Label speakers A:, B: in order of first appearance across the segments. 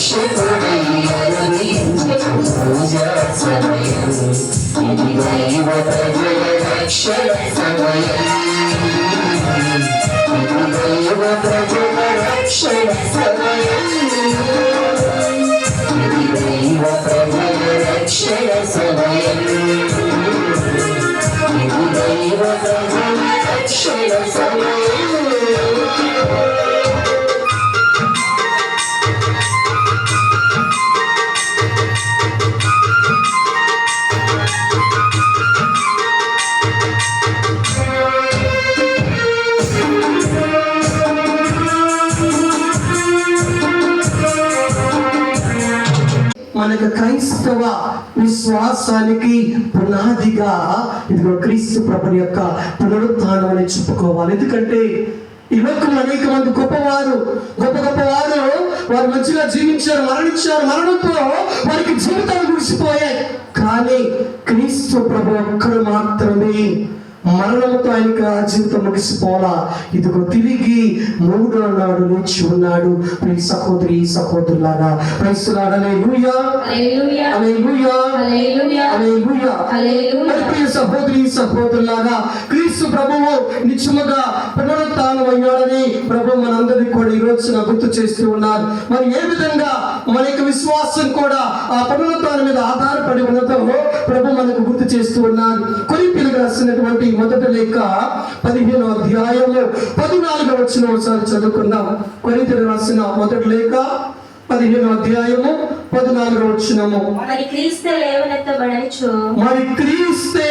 A: Shake మనకు క్రైస్తవ విశ్వాసానికి పునాదిగా ఇదిగో క్రీస్తు ప్రభుని యొక్క పునరుత్థానం అని చెప్పుకోవాలి. ఎందుకంటే యువకులు అనేక మంది గొప్పవారు గొప్ప గొప్పవారు వారు మంచిగా జీవించారు మరణించారు మరణంతో వారికి జీవితాలు ముగిసిపోయాయి. కానీ క్రీస్తు ప్రభు ఒక్కరు మాత్రమే మరణంతో ఆయనకి ఆ జీవితం ముగిసిపోలా ఇదిగో తిరిగి మూడో నాడు లేచి ఉన్నాడు. ప్రియ సహోదరి సహోదరులారా ప్రియ సహోదరి సహోదరులారా క్రీస్తు ప్రభువు నిత్యముగా పునరుత్థానం అయ్యాడని ప్రభు మనందరికీ కూడా ఈ రోజున గుర్తు చేస్తూ ఉన్నారు. మరి ఏ విధంగా మన యొక్క విశ్వాసం కూడా ఆ పునరుత్థానం మీద ఆధారపడి ఉన్నదో ప్రభు మనకు గుర్తు చేస్తూ ఉన్నారు. కొరింథీయులకు రాసినటువంటి మొదటి లేఖ పదిహేను అధ్యాయము పద్నాలుగు వచ్చిన ఒకసారి చదువుకుందాం. కొరింథీయులకు రాసిన మొదటి లేఖ పదిహేను అధ్యాయము పద్నాలుగు వచ్చినము
B: మరి క్రీస్తు లేవనెత్తబడచ్చు
A: మరి క్రీస్తే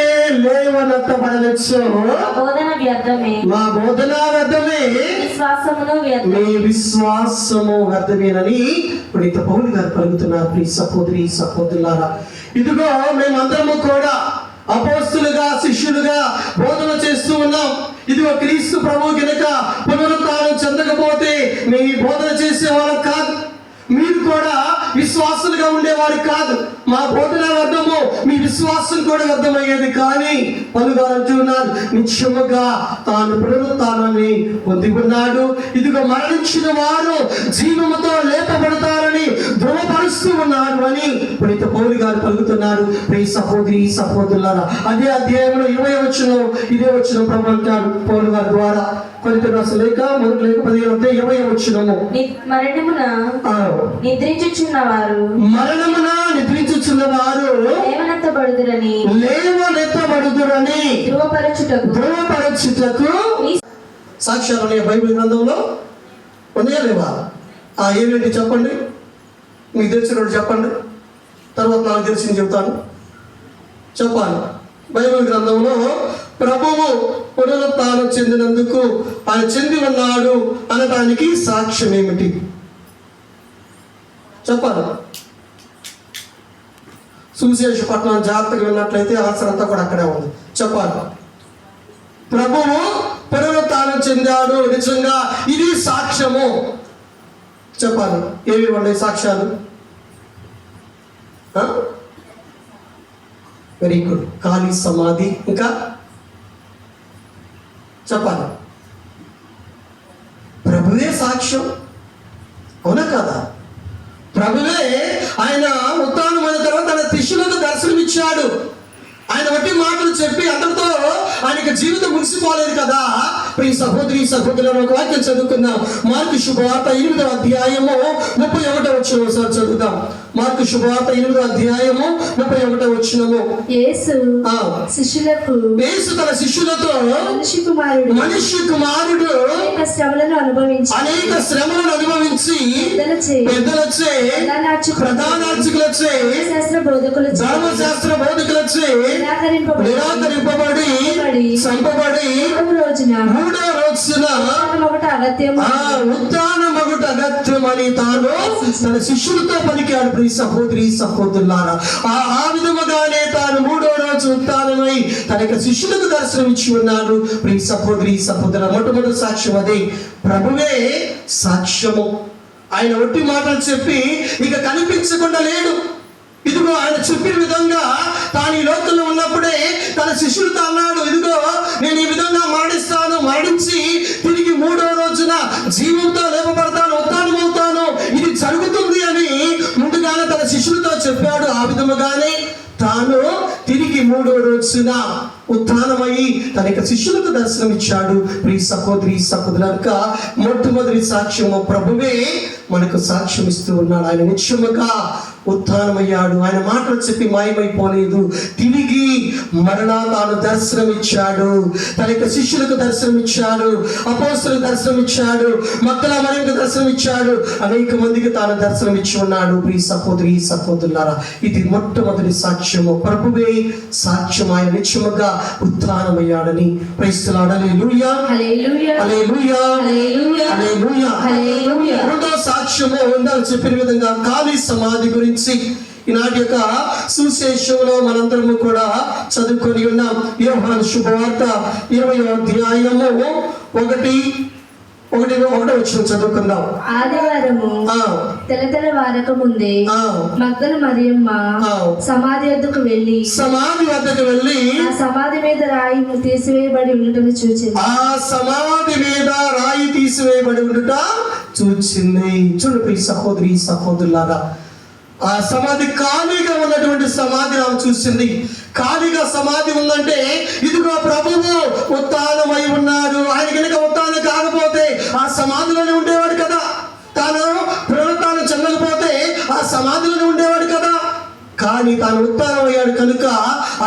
B: బోధన వ్యర్థమే.
A: మా బోధన వ్యర్థమే.
B: విశ్వాసమును వ్యర్థం.
A: మీ విశ్వాసము వ్యర్థమేనని పునీత పౌలు గారు పలుకుతున్నారు ప్రియ సహోదరి సహోదరులారా ఇదిగో మేమందరము కూడా అపోస్తులుగా శిష్యులుగా బోధన చేస్తూ ఉన్నాం. ఇదిగో క్రీస్తు ప్రభు గనక పునరుత్నం చెందకపోతే మేము ఈ బోధన చేసేవాళ్ళం కాదు. మీరు కూడా విశ్వాసులుగా ఉండేవారు కాదు. మా బోధన వర్గము మీ విశ్వాసం కూడా వ్యర్థమయ్యేది కానీ పలుగారు అంటున్నారు నిత్యముగా తాను పునరుత్థానాన్ని పొంది ఉన్నాడు ఇదిగో మరణించిన వారు జీవముతో లేపబడతారని ధృవపరుస్తూ ఉన్నారు అని పునీత పౌలు గారు పలుకుతున్నారు. ప్రియ సహోదరి సహోదరులారా అదే అధ్యాయంలో ఇరవై వచ్చిన ఇదే వచ్చిన ప్రభు అంటారు గారి ద్వారా. రాసిన లేక మొదటి లేక పదిహేను అధ్యాయం ఇరవై వచ్చినము
B: మరణమున
A: ఆ,
B: నిద్రించుచున్నవారు
A: మరణమున నిద్రించుచున్న వారు
B: లేవనెత్తబడుదురని
A: లేవనెత్తబడుదురని
B: ధృవపరచుటకు.
A: ధృవపరచుటకు. సాక్ష్యాలు ఉన్నాయి బైబిల్ గ్రంథంలో. ఉన్నాయా లేవా? ఆ ఏమేంటి చెప్పండి? మీకు తెలిసినోడు చెప్పండి. తర్వాత నాకు తెలిసింది చెప్తాను. చెప్పాలి. బైబిల్ గ్రంథంలో ప్రభువు పునరుత్నం చెందినందుకు ఆయన చెంది ఉన్నాడు అనడానికి సాక్ష్యం ఏమిటి? చెప్పాలి. సువిశేష జాగ్రత్తగా విన్నట్లయితే ఆన్సర్ అంతా కూడా అక్కడే ఉంది. చెప్పాలి. ప్రభువు పునరుత్నం చెందాడు. నిజంగా ఇది సాక్ష్యము. చెప్పాలి. ఏవి ఉన్నాయి సాక్ష్యాలు? Very good. ఖాళీ సమాధి. ఇంకా? చెప్పాలి. ప్రభువే సాక్ష్యం. అవునా కదా? ప్రభువే ఆయన ఉత్తానమైన తర్వాత తన శిష్యులకు దర్శనమిచ్చాడు. ఆయన వట్టి మాటలు చెప్పి అందరితో ఆయనకి జీవితం ముగిసిపోలేదు కదా. ప్రియ సహోదరి సహోదరులను ఒక వాక్యం చదువుకుందాం. మార్కు శుభవార్త ఎనిమిదో అధ్యాయము ముప్పై ఒకటో వచ్చిన ఒకసారి చదువుదాం. మార్కు శుభవార్త ఎనిమిదో అధ్యాయము ముప్పై ఒకటో వచ్చినము
B: యేసు శిష్యులకు
A: యేసు తన శిష్యులతో
B: మనిషి కుమారుడు
A: మనిషి కుమారుడు
B: అనేక శ్రమలను అనుభవించి
A: అనేక శ్రమలను అనుభవించి
B: పెద్దలచే
A: పెద్దలచే
B: ప్రధానార్చకులు
A: ప్రధానార్చకులచే
B: శాస్త్ర బోధకులచే
A: ధర్మశాస్త్ర బోధకులచే
B: నిరాకరింపబడి
A: చంపబడి
B: మూడవ రోజున
A: మూడో రోజున ఉత్తాన మగుట అగత్యమని తాను తన శిష్యులతో పలికాడు. ప్రియ సహోదరి సహోదరులారా ఆ ఆ విధముగానే తాను మూడో రోజు ఉత్తానమై తన యొక్క శిష్యులకు దర్శనం ఇచ్చి ఉన్నాడు. ప్రియ సహోదరి సహోదరు మొట్టమొదటి సాక్ష్యం అదే. ప్రభువే సాక్ష్యము. ఆయన ఒట్టి మాటలు చెప్పి ఇక కనిపించకుండా లేడు. ఇదిగో ఆయన చెప్పిన విధంగా తాను ఈ లోకంలో ఉన్నప్పుడే తన శిష్యులతో అన్నాడు ఇదిగో నేను ఈ విధంగా మరణిస్తాను మరణించి తిరిగి మూడో రోజున జీవంతో లేపబడతాను ఉత్తానమవుతాను ఇది జరుగుతుంది అని ముందుగానే తన శిష్యులతో చెప్పాడు. ఆ విధముగానే తాను తిరిగి మూడో రోజున ఉత్థానమై తన యొక్క శిష్యులకు దర్శనం ఇచ్చాడు. ప్రియ సహోదరి సహోదరులక మొట్టమొదటి సాక్ష్యము ప్రభువే మనకు సాక్ష్యం ఇస్తూ ఉన్నాడు. ఆయన నిత్యముగా ఉత్థానమయ్యాడు. ఆయన మాటలు చెప్పి మాయమైపోలేదు. తిరిగి మరలా తాను దర్శనం ఇచ్చాడు. తన యొక్క శిష్యులకు దర్శనం ఇచ్చాడు. అపోస్తులకు దర్శనం ఇచ్చాడు. మక్కల మరింత దర్శనం ఇచ్చాడు. అనేక మందికి తాను దర్శనం ఇచ్చి ఉన్నాడు. ప్రియ సహోదరి సహోదరులారా ఇది మొట్టమొదటి సాక్ష్యము. ప్రభువే సాక్ష్యం ఆయన నిత్యముగా ఉత్థానమయ్యాడని. రెండో సాక్ష్యము చెప్పిన విధంగా ఖాళీ సమాధి గురించి. ఈనాటి యొక్క సుశేషంలో మనందరము కూడా చదువుకొని ఉన్నాం. యోహాను శుభవార్త ఇరవై అధ్యాయము ఒకటి ఒకటి ఒకటో వచ్చిన చదువుకుందాం
B: ఆదివారము
A: ఆ,
B: తెలతెల వారక ముందే
A: ఆ.
B: మగ్దల మరియమ్మ
A: ఆ.
B: సమాధి వద్దకు వెళ్ళి
A: సమాధి వద్దకు వెళ్ళి
B: ఆ సమాధి మీద రాయి తీసివేయబడి ఉండటం చూచింది
A: ఆ సమాధి మీద రాయి తీసివేయబడి ఉండుట చూచింది చూడు సహోదరి సహోదరులారా ఆ సమాధి ఖాళీగా ఉన్నటువంటి సమాధి ఆమె చూసింది. ఖాళీగా సమాధి ఉందంటే ఇదిగో ప్రభువు ఉత్తానమై ఉన్నాడు. ఆయన కనుక ఉత్తానం కాకపోతే ఆ సమాధిలోనే ఉండేవాడు కదా. తాను పునరుత్నం చెందకపోతే ఆ సమాధిలోనే ఉండేవాడు కదా. కానీ తాను ఉత్తానమయ్యాడు కనుక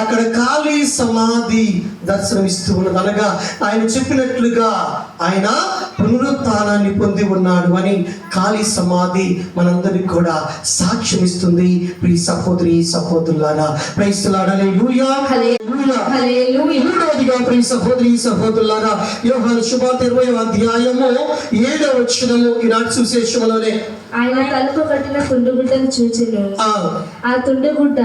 A: అక్కడ ఖాళీ సమాధి దర్శనమిస్తూ ఉన్నది అనగా ఆయన చెప్పినట్లుగా ఆయన పునరుత్థానాన్ని పొంది ఉన్నాడు అని ఖాళీ సమాధి మనందరికి కూడా సాక్ష్యం ఇస్తుంది ప్రియ సహోదరి సహోదరులారా ప్రైస్తులాడలే లూయా
B: హల్లెలూయా. హల్లెలూయా.
A: మూడవదిగా ప్రియ సహోదరి సహోదరులారా యోహాను శుభార్త ఇరవై అధ్యాయము ఏడవ వచ్చినము ఈనాటి సుశేషములోనే
B: ఆయన తలకు కట్టిన తుండుగుడ్డను చూచెను.
A: ఆ.
B: తుండుగుడ్డ.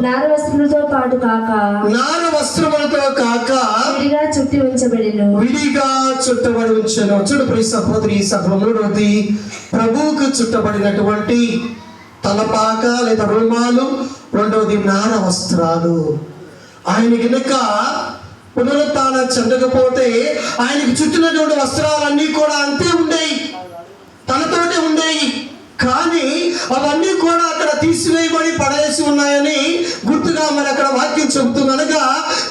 B: నార వస్త్రములతో పాటు కాక
A: నార వస్త్రములతో కాక
B: విడిగా చుట్టి ఉంచబడెను.
A: విడిగా చుట్టబడి ఉంచాను. చూడు ప్రియ సహోదరి మూడవది ప్రభువుకు చుట్టబడినటువంటి తలపాక లేదా రుమాలు రెండవది నార వస్త్రాలు ఆయన గనుక పునరుత్న చెందకపోతే ఆయనకి చుట్టినటువంటి వస్త్రాలన్నీ కూడా అంతే ఉండేవి తనతోటే ఉండేవి కానీ అవన్నీ కూడా అక్కడ తీసివేయబడి పడేసి ఉన్నాయని గుర్తుగా మరి అక్కడ వాక్యం చెబుతుంది. అనగా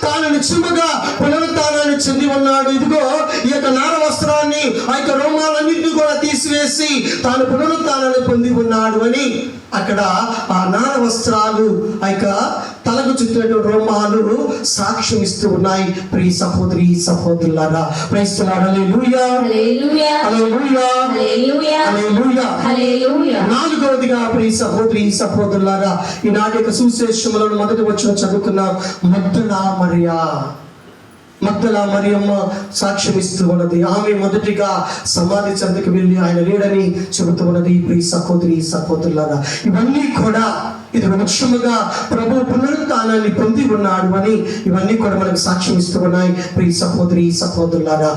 A: తాను నిశ్చయముగా పునరుత్నాన్ని చెంది ఉన్నాడు. ఇదిగో ఈ యొక్క నార వస్త్రాన్ని ఆ యొక్క రోమాలన్నింటినీ కూడా తీసివేసి తాను పునరుత్నాన్ని పొంది ఉన్నాడు అని అక్కడ ఆ నార వస్త్రాలు ఆ యొక్క తలకు చుట్టినటువంటి రోమాలు సాక్ష్యం ఇస్తూ ఉన్నాయి. ప్రియ సహోదరి సహోదరులారా నాలుగవదిగా ప్రియ సహోదరి సహోదరులారా ఈనాటి యొక్క సుశేషములను మొదటి వచ్చిన చదువుకున్న. మద్దలా మరియా. మద్దలా మరియమ్మ సాక్ష్యం ఇస్తూ ఉన్నది. ఆమె మొదటిగా సమాధి చెందకు వెళ్ళి ఆయన లేడని చెబుతూ ఉన్నది. ప్రియ సహోదరి సహోదరులారా ఇవన్నీ కూడా ఇది వృక్షముగా ప్రభు పునరుత్నాన్ని పొంది ఉన్నాడు అని ఇవన్నీ కూడా మనకు సాక్ష్యం ఇస్తూ ఉన్నాయి. ప్రియ సహోదరి సహోదరులారా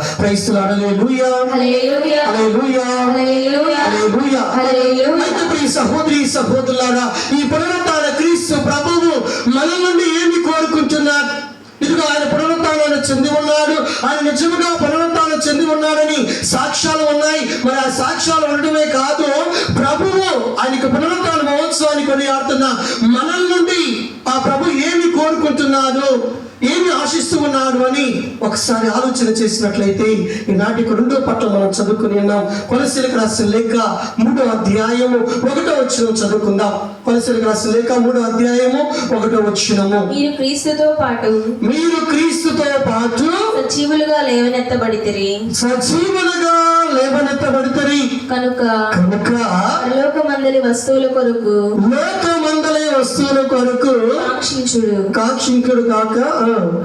B: హల్లెలూయా.
A: అయితే ప్రియ సహోదరి సహోదరులారా ఈ పునరుత్థాన క్రీస్తు ప్రభువు మన నుండి ఏమి కోరుకుంటున్నారు ఇదిగో ఆయన పునరుత్నం చెంది ఉన్నాడు. ఆయన నిజముగా పునరుత్నం చెంది ఉన్నాడని సాక్ష్యాలు ఉన్నాయి. మరి ఆ సాక్ష్యాలు ఉండడమే కాదు ప్రభువు ఆయనకు పునరుత్న మహోత్సవాన్ని కొనియాడుతున్న మనల్ నుండి ఆ ప్రభు ఏమి కోరుకుంటున్నాడు ఏమి ఆశిస్తూ ఉన్నాడు అని ఒకసారి ఆలోచన చేసినట్లయితే ఈనాటికి రెండో పట్ల మనం చదువుకుని ఉన్నాం. కొలసీలకు రాసిన లేఖ మూడో అధ్యాయము ఒకటో వచ్చిన చదువుకుందాం. కొలసీలకు రాసిన లేఖ మూడో అధ్యాయము ఒకటో వచ్చినము
C: మీరు క్రీస్తుతో పాటు
A: మీరు క్రీస్తుతో పాటు
C: సజీవులుగా లేవనెత్తబడితిరి.
A: సజీవులుగా లేవనెత్తబడుతుంది
B: కనుక
A: కనుక
B: పరలోక మందలి వస్తువుల కొరకు
A: లోకమందలే వస్తువుల కొరకు
B: కాంక్షించుడు.
A: కాక్షింకుడు కాక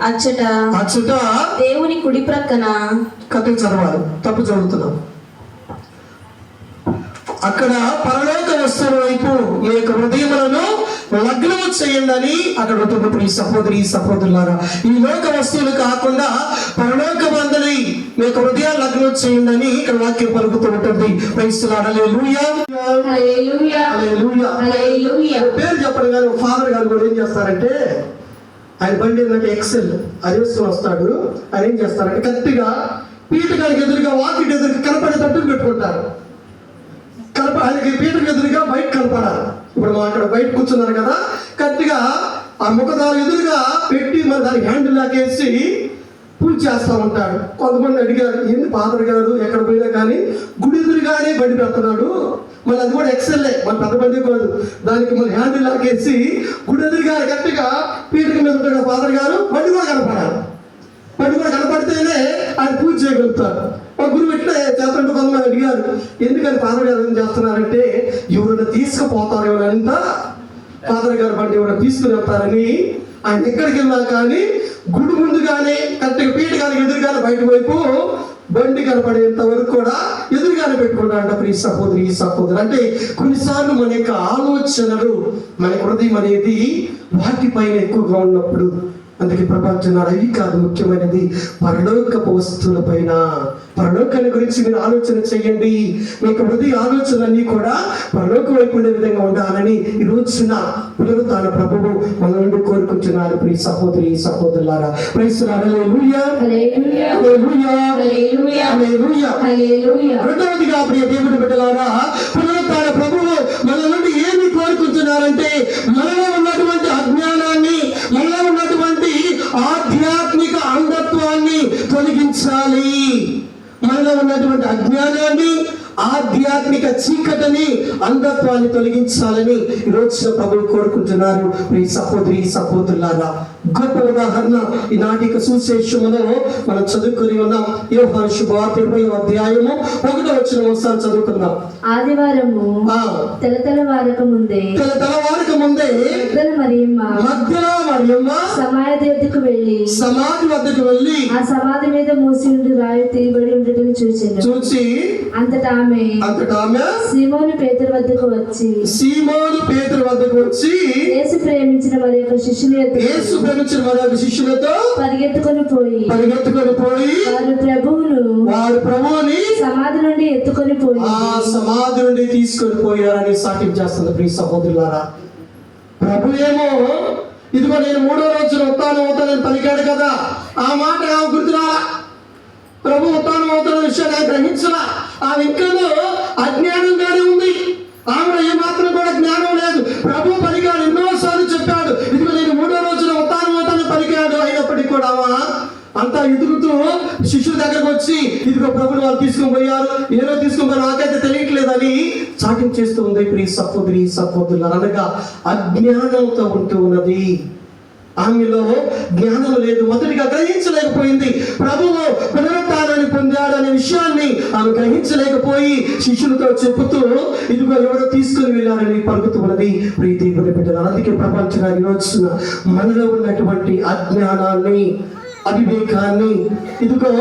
B: అచ్చట
A: అచ్చుట
B: దేవుని కుడి ప్రక్కన
A: కథ చదవాలి. తప్పు చదువుతున్నాం. అక్కడ పరలోక వస్తువుల వైపు మీ యొక్క హృదయములను లగ్నము చేయండి అని అక్కడ ఈ సహోదరి సహోదరులారా ఈ లోక వస్తువులు కాకుండా పరలోక మందని మీ యొక్క హృదయాలు లగ్నం చేయండి అని ఇక్కడ వాక్యం పలుకుతూ ఉంటుంది. పేరు చెప్పడం కానీ ఫాదర్ గారు కూడా ఏం చేస్తారంటే ఆయన బండి ఏంటంటే ఎక్సెల్ అది వేసుకొని వస్తాడు. ఆయన ఏం చేస్తారంటే కరెక్ట్గా పీఠకానికి ఎదురుగా వాకిట్ ఎదురుగా కనపడేటట్టు పెట్టుకుంటారు. కలప ఆయనకి పీఠకు ఎదురుగా బయట కనపడాలి ఇప్పుడు మా అక్కడ బయట కూర్చున్నారు కదా. కరెక్ట్గా ఆ ముఖదారు ఎదురుగా పెట్టి మరి దానికి హ్యాండిల్ లాగేసి పూజ చేస్తూ ఉంటాడు. కొంతమంది అడిగారు ఏంది పాత్ర గారు? ఎక్కడ పోయినా కానీ గుడి ఎదురుగానే బండి పెడుతున్నాడు. మళ్ళీ అది కూడా ఎక్సెల్లే మన పెద్ద బండి కాదు. దానికి మళ్ళీ హ్యాండిల్ లాకేసి గుడి ఎదురుగా గట్టిగా పీటక మీద ఉంటాడు ఫాదర్ గారు బండి కూడా కనపడాలి బండి కనపడితేనే ఆయన పూజ చేయగలుగుతారు. మా గురువు ఇట్లే చేస్తుంటే కొంతమంది అడిగారు ఎందుకని ఫాదర్ గారు ఏం చేస్తున్నారంటే ఎవరైనా తీసుకుపోతారు ఎవరంతా ఫాదర్ గారు బండి ఎవరైనా తీసుకుని వెళ్తారని ఆయన ఎక్కడికి వెళ్ళినా కానీ గుడి ముందుగానే కరెక్ట్గా పీఠకానికి ఎదురుగానే బయట వైపు బండి కనపడేంత వరకు కూడా ఎదురుగానే పెట్టుకున్నాడంట ఈ సహోదరి ఈ సహోదరు. అంటే కొన్నిసార్లు మన యొక్క ఆలోచనలు మన హృదయం అనేది వాటిపైన ఎక్కువగా ఉన్నప్పుడు అందుకే ప్రపంచనాడు అవి కాదు ముఖ్యమైనది పరలోకపు వస్తువుల పైన పరలోకాన్ని గురించి మీరు ఆలోచన చేయండి. మీకు హృదయ ఆలోచనలన్నీ కూడా పరలోక వైపు ఉండే విధంగా ఉండాలని ఈ రోజున పునరుతాన ప్రభువు మన నుండి కోరుకుంటున్నారు. ప్రియ సహోదరి సహోదరులారా రెండవదిగా ప్రియ దేవుడి బిడ్డలారా పునరుత్థాన ప్రభువు మన నుండి ఏమి కోరుకుంటున్నారంటే మనలో ఉన్నటువంటి అజ్ఞానాన్ని మనలో ఆధ్యాత్మిక అంధత్వాన్ని తొలగించాలి. మనలో ఉన్నటువంటి అజ్ఞానాన్ని ఆధ్యాత్మిక చీకటిని అంధత్వాన్ని తొలగించాలని ఈ రోజున ప్రభువు కోరుకుంటున్నారు. ఈ సహోదరి సహోదరులారా గొప్ప ఉదాహరణ ఈనాటి యొక్క సుశేషములో మనం చదువుకొని ఉన్నాం. యోహాను శుభవార్త ఇరవై అధ్యాయము ఒకటో వచ్చిన ఒకసారి చదువుకుందాం.
B: ఆదివారము తెలతెల వారక ముందే
A: తెల తెల్లవారికి ముందే
B: పెద్దల మరియమ్మ
A: మధ్యలో
B: సమాధి వద్దకు వెళ్ళి.
A: సమాధి వద్దకు వెళ్ళి.
B: ఆ సమాధి మీద మూసి ఉండి రాయి తీయబడి ఉండటం చూసింది
A: చూసి
B: అంతటా ఆమె.
A: అంతటా ఆమె?
B: సీమోని పేతురు వద్దకు వచ్చి.
A: సీమోను పేతురు వద్దకు వచ్చి.
B: యేసు ప్రేమించిన మరి యొక్క శిష్యుని యొద్దకు
A: యేసు ప్రేమించిన మరొక శిష్యులతో
B: పరిగెత్తుకొని పోయి.
A: పరిగెత్తుకొని పోయి
B: వారు ప్రభువును
A: వారి ప్రభువుని
B: సమాధి నుండి ఎత్తుకొని పోయి.
A: ఆ సమాధి నుండి తీసుకొని పోయారని సాటింపు చేస్తుంది ప్రియ సహోదరులారా. ప్రభు ఏమో ఇదిగో నేను మూడో రోజు ఉత్తానం అవుతానని పలికాడు కదా. ఆ మాట ఆమె గుర్తురాలా? ప్రభు ఉత్తానం అవుతున్న విషయాన్ని ఆమె గ్రహించలా? ఆమె ఇంకనూ అజ్ఞానంగానే ఉంది. ఆమె మాత్రం కూడా జ్ఞానం లేదు. ప్రభు పలికాడు ఎన్నోసార్లు చెప్పాడు. ఇదిగో నేను మూడో రోజున ఉత్తానం అవుతానని పలికాడు అయినప్పటికీ కూడా అంతా ఎదుగుతూ శిష్యుల దగ్గరకు వచ్చి ఇదిగో ప్రభులు వాళ్ళు తీసుకుని పోయారు. ఏదో తీసుకుని పోయారు నాకైతే తెలియట్లేదని చాటింగ్ చేస్తూ ఉంది ప్రియ సహోదరి సహోదరులు అనగా అజ్ఞానంతో ఉంటూ ఉన్నది. ఆమెలో జ్ఞానం లేదు మొదటిగా గ్రహించలేకపోయింది. ప్రభువు పునరుత్నాన్ని పొందాడనే విషయాన్ని ఆమె గ్రహించలేకపోయి శిష్యులతో చెబుతూ ఇదిగో ఎవరో తీసుకుని వెళ్ళారని పలుకుతున్నది ప్రీతి బిడ్డలు అందుకే ప్రపంచంగా రోజున మనలో ఉన్నటువంటి అజ్ఞానాన్ని అవివేకాన్ని ఇదిగో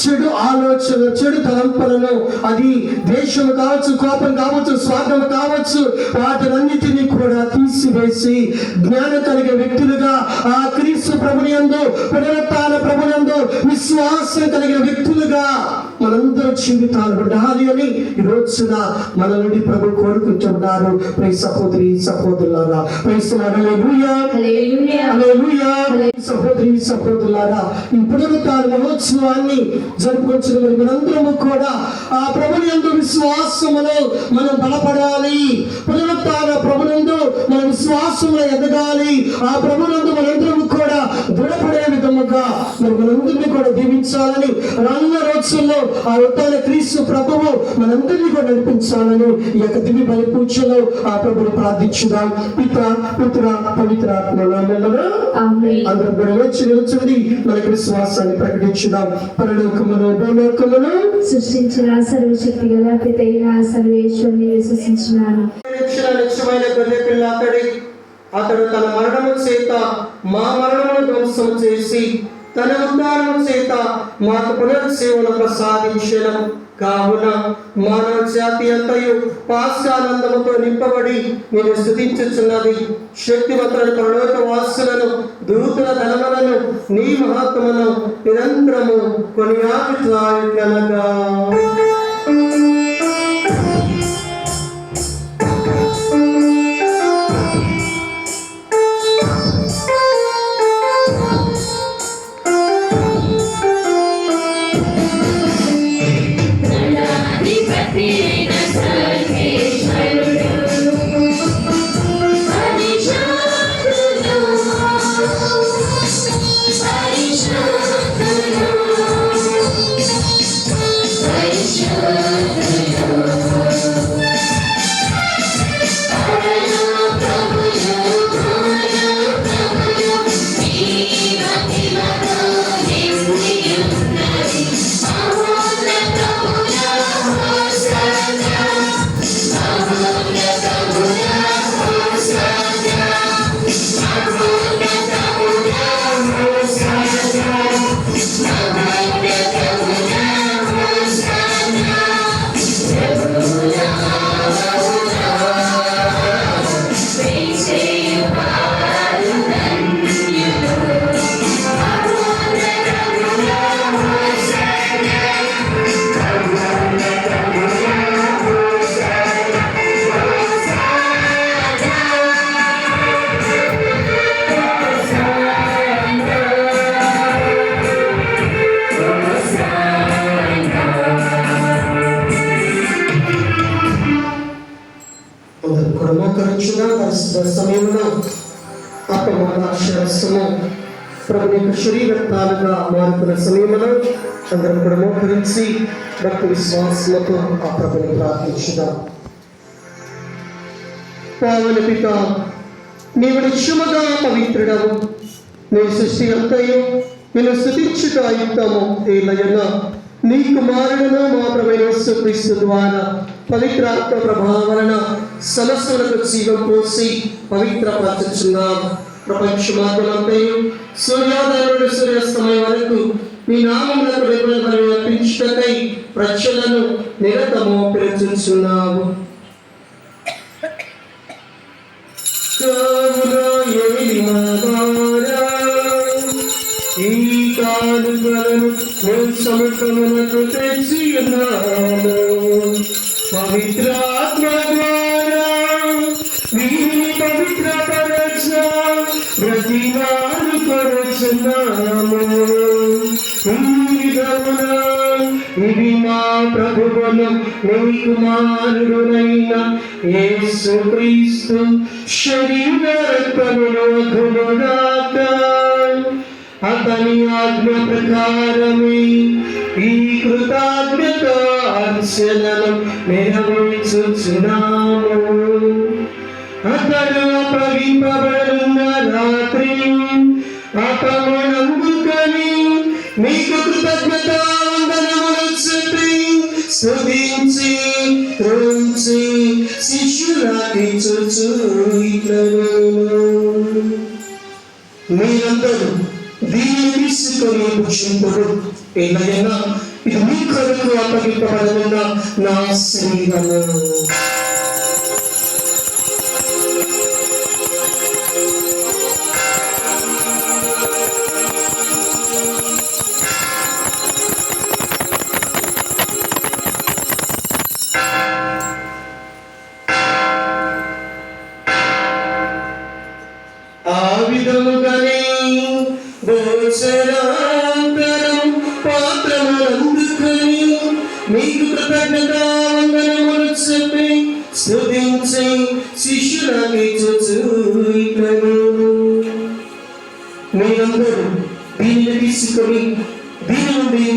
A: చెడు ఆలోచన చెడు తలంపలను. అది దేశం కావచ్చు కోపం కావచ్చు స్వార్థం కావచ్చు వాటినన్నిటినీ కూడా తీసివేసి జ్ఞానం కలిగే వ్యక్తులుగా ఆ క్రీస్తు ప్రభునందు పునరుత్న ప్రభునందు విశ్వాసం కలిగిన వ్యక్తులుగా మనందరూ జీవితాలు ఉండాలి అని ఈ రోజున మన నుండి ప్రభు కోరుకుంటున్నారు ప్రై సహోదరి సహోదరులారా. సహోదరి సహోదరులారా. ఈ పునరుత్థాన మహోత్సవాన్ని జరుపుకొచ్చిన మరి మనందరము కూడా ఆ ప్రభుని యందు విశ్వాసములో మనం బలపడాలి. పునరుత్థాన ప్రభునందు మన విశ్వాసంలో ఎదగాలి. ఆ ప్రభునందు మనందరము కూడా కూడా దృఢపడే విధముగా మరి మనందరినీ కూడా దీవించాలని రానున్న రోజుల్లో ఆ ఉత్తాన క్రీస్తు ప్రభువు మనందరినీ కూడా నడిపించాలని ఈ యొక్క దివ్య బలి పూజలో ఆ ప్రభుని ప్రార్థించుదాం. పిత పుత్ర పవిత్ర అందరం కూడా వచ్చి నిలుచుండి మనకి విశ్వాసాన్ని ప్రకటించుదాం. పరలోకమును భూలోకమును
B: సృష్టించిన సర్వశక్తి గల పితైన సర్వేశ్వరుని విశ్వసించినాను
A: రక్షణ లక్ష్యమైన గొర్రె పిల్ల అతడి. అతడు తన మరణము చేత మా మరణమును ధ్వంసం చేసి తన ఉద్ధారణ చేత మాకు పునరుజ్జీవన ప్రసాదించడం. కావున మానవ జాతి అంతయు పాశ్చానందముతో నింపబడి నేను స్థుతించుచున్నది. శక్తివంతుల పరలోక వాసులను దూతుల ధనములను నీ మహాత్మను నిరంతరము కొనియాడుతాయనగా అందరూ అనేక యొక్క శరీరత్నాలుగా మారుతున్న సమయంలో అందరం కూడా మోకరించి భక్తి విశ్వాసముతో ఆ ప్రభుని ప్రార్థించుదాం. పావన పిత నీవు నిత్యముగా పవిత్రుడవు. నీ సృష్టి అంతయు నేను స్థుతించుట యుక్తము ఏలయన. నీ కుమారుడను మా ప్రవేశ క్రీస్తు ద్వారా పవిత్రాత్మ ప్రభావం సమస్యలకు జీవం పోసి పవిత్ర పరచుచున్నాము సూర్యోదయం నుండి సూర్యాస్తమయం వరకు మీ నామములకు వెలుగులను అర్పించుటకై ప్రజలను నిరతము పిలుచుచున్నాము ఈ కానుకలను మేము సమర్పణకు తెచ్చి ఉన్నాను పవిత్రాత్మ ద్వారా వీరిని పవిత్ర ప్రతివారు కొరచున్నాము ఇది మా ప్రభువును నీ కుమారుడునైన యేసు క్రీస్తు శరీర రక్తములు అతని ఆజ్ఞ ప్రకారమే ఈ కృతజ్ఞత అర్చనను నెరవేర్చుచున్నాము అతడు అప్పగింపబడిన రాత్రి అపమనందుకని మీకు కృతజ్ఞత వందనములు స్తుతించి త్రుంచి శిష్యులకి మీరందరూ దీన్ని తీసుకొని భుజింపుడు ఏదైనా ఇది మీ కొరకు అప్పగింపబడిన నా శరీరము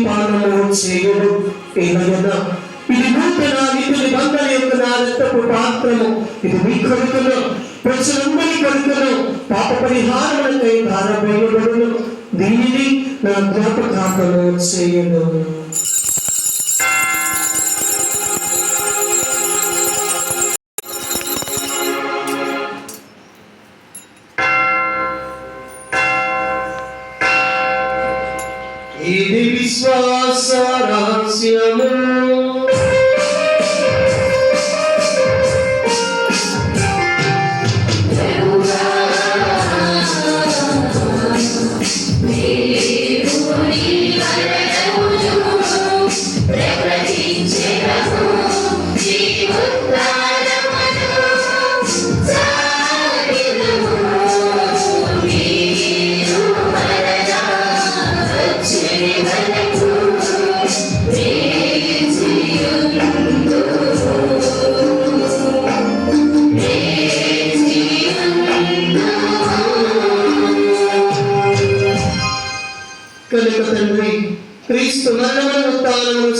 A: పాలనలో చేయుడు ఏదైనా ఇది నూతన నిత్య నిబంధన యొక్క నా రక్తపు పాత్రము. ఇది మీ కొడుకును ప్రజలందరి కొడుకును పాప పరిహారములకై భారమయ్యబడును. దీనిని నా జ్ఞాపకార్థము చేయను. క్రీస్తు మరణమును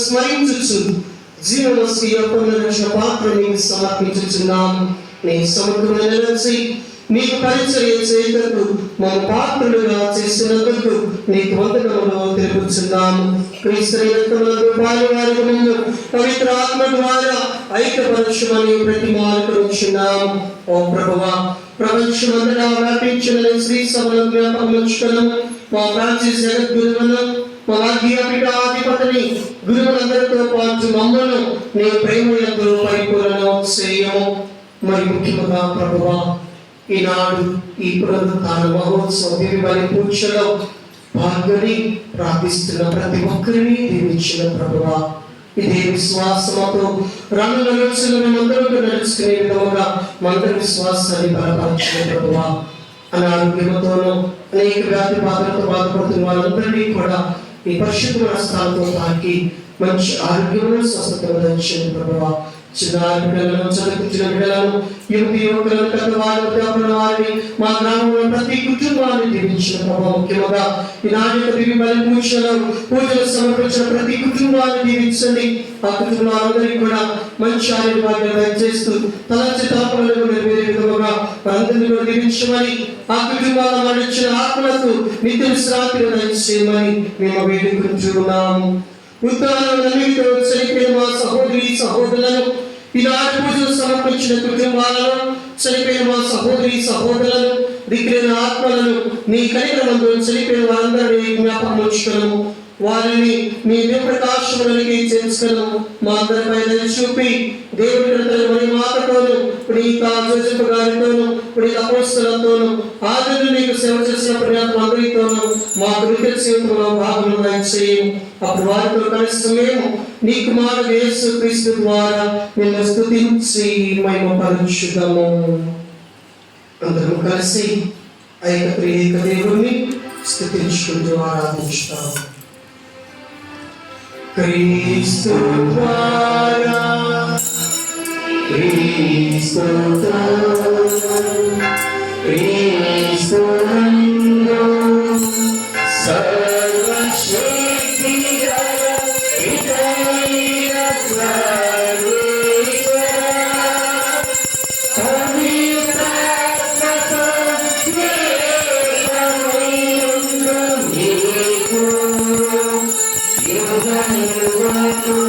A: స్మరించుచు స్మరించుచు యొక్క పునరుక్ష పాత్ర నీకు సమర్పించుచున్నాము నీ సముద్రం నిలచి నీకు పరిచర్య చేయటకు మన పాత్రులుగా చేసినందుకు నీకు వందనములు తెలుపుచున్నాము క్రీస్తు రక్తములకు పాలువారికి ముందు పవిత్ర ఆత్మ ద్వారా ఐక్యపరచమని ప్రతి మార్పుచున్నాము ఓ ప్రభువా ప్రపంచమంతటా వ్యాపించిన శ్రీ సభలను జ్ఞాపకం మా ప్రాచీ జగద్గురువును మా గురువులందరితో పాటు మమ్మల్ని నీ ప్రేమలతో ఎంతో పరిపూర్ణ చేయము మరి ముఖ్యముగా ప్రభువా ఈనాడు ఈ పునరుత్థాన మహోత్సవ దివ్యబలి పూజలో భాగ్యని ప్రార్థిస్తున్న ప్రతి ఒక్కరిని దీవించిన ప్రభువా. ఇదే విశ్వాసముతో రంగుల రోజులు మేమందరూ నడుచుకునే విధముగా మందరి విశ్వాసాన్ని బలపరచిన ప్రభువా. అనారోగ్యంతోనూ అనేక వ్యాధి బాధలతో బాధపడుతున్న వాళ్ళందరినీ కూడా ఈ పరిశుద్ధ హస్తాలతో తాకి మంచి ఆరోగ్యమును స్వస్థతను దంచింది ప్రభువా చిన్న బిడ్డలను చదువుకున్న బిడ్డలను యువతి యువకులను పెద్దవాళ్ళు వృద్ధాపుల వారిని మా గ్రామంలో ప్రతి కుటుంబాన్ని దీవించిన ప్రభావ ముఖ్యముగా ఈనాటి యొక్క బలి పూజలో పూజలు సమర్పించిన ప్రతి కుటుంబాన్ని దీవించండి ఆ కుటుంబాలందరికీ కూడా మంచి ఆరోగ్యాన్ని దయచేస్తూ తలచి తలపలను నెరవేరే విధముగా వారందరినీ కూడా దీవించమని ఆ కుటుంబాల మరణించిన ఆత్మలకు నిత్య విశ్రాంతిని దయచేయమని మేము వేడుకుంటున్నాము ఉత్తరాలు నమ్మితో మా సహోదరి సహోదరులను ఈనాటి పూజలు సమర్పించిన కుటుంబాలను చనిపోయిన మా సహోదరి సహోదరులను దిక్కులేని ఆత్మలను నీ కలిగిన మందు చనిపోయిన వారందరినీ జ్ఞాపకం ఉంచుకున్నాము వారిని మీ ప్రకాశములకి చేర్చుకున్నాము మా అందరిపై చూపి. దేవుడి కృతలు మరి మాతతోను ఇప్పుడు ఈ గారితోను ఇప్పుడు ఈ అపోస్తులతోను ఆదరణ నీకు సేవ చేసిన ప్రయాణం అందరితోను మా కృత్య జీవితంలో భాగంలో దయచేయము అప్పుడు వారితో కలిసి మేము నీ కుమారుడు యేసు క్రీస్తు ద్వారా నిన్ను స్థుతించి మేము పరుచుదాము అందరం కలిసి ఐక ప్రియేక దేవుణ్ణి స్థుతించుకుంటూ ఆరాధించుతాము క్రీస్తు ద్వారా క్రీస్తు క్రీస్తు సర్వశక్తి
D: Thank
A: you.